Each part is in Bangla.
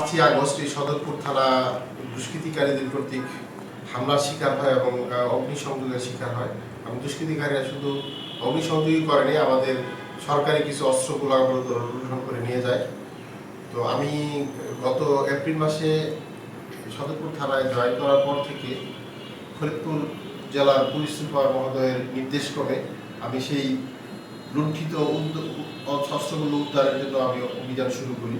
পাঁচই আগস্ট সদরপুর থানা দুষ্কৃতিকারীদের কর্তৃক হামলার শিকার হয় এবং অগ্নিসংযোগের শিকার হয়। এবং দুষ্কৃতিকারীরা শুধু অগ্নিসংযোগই করেনি, আমাদের সরকারি কিছু অস্ত্রগুলো লুণ্ঠন করে নিয়ে যায়। তো আমি গত এপ্রিল মাসে সদরপুর থানায় জয়েন করার পর থেকে ফরিদপুর জেলার পুলিশ সুপার মহোদয়ের নির্দেশ করে আমি সেই লুণ্ঠিত অস্ত্রগুলো উদ্ধারের জন্য আমি অভিযান শুরু করি।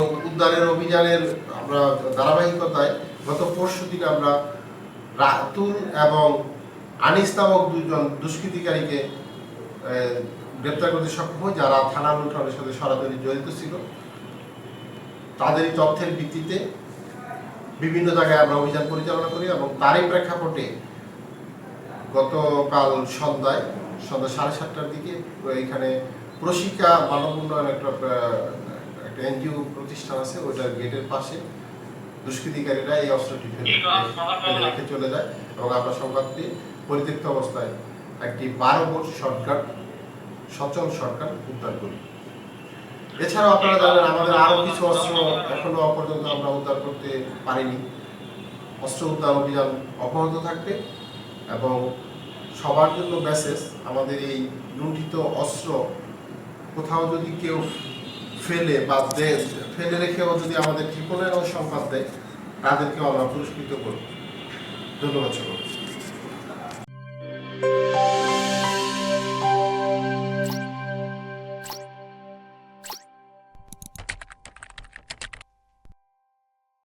উদ্ধারের অভিযানের আমরা ধারাবাহিকতায় গত পরশু দিন আমরা রাতুল এবং আনিস নামক দুইজন দুষ্কৃতিকারীকে গ্রেপ্তার করতে সক্ষম হয় যারা থানা লুণ্ঠনের সাথে সরাসরি জড়িত ছিল। তাদেরই তথ্যের ভিত্তিতে বিভিন্ন জায়গায় আমরা অভিযান পরিচালনা করি এবং তারই প্রেক্ষাপটে গতকাল সন্ধ্যায়, সন্ধ্যা সাড়ে সাতটার দিকে এখানে প্রশিক্ষা মানব উন্নয়ন একটা একটা এনজিও প্রতিষ্ঠান আছে ওটার গেটের পাশে। দুষ্কৃতিকারীরা এই অস্ত্রটি ফেলে রেখে চলে যায় এবং আমরা সংবাদ পেয়ে পরিত্যক্ত অবস্থায় একটি বারো বোর্ড শর্টকাট সচল শর্টকাট উদ্ধার করি। এছাড়াও আপনারা জানেন আমাদের আরও কিছু অস্ত্র এখনও পর্যন্ত আমরা উদ্ধার করতে পারিনি। অস্ত্র উদ্ধার অভিযান অব্যাহত থাকবে এবং সবার জন্য মেসেজ আমাদের এই লুণ্ঠিত অস্ত্র কোথাও যদি কেউ ফেলে বা ফেলে রেখেও যদি আমাদের ঠিকানার সংবাদ দেয় তাদেরকে আমরা পুরস্কৃত করব। ধন্যবাদ সকলকে।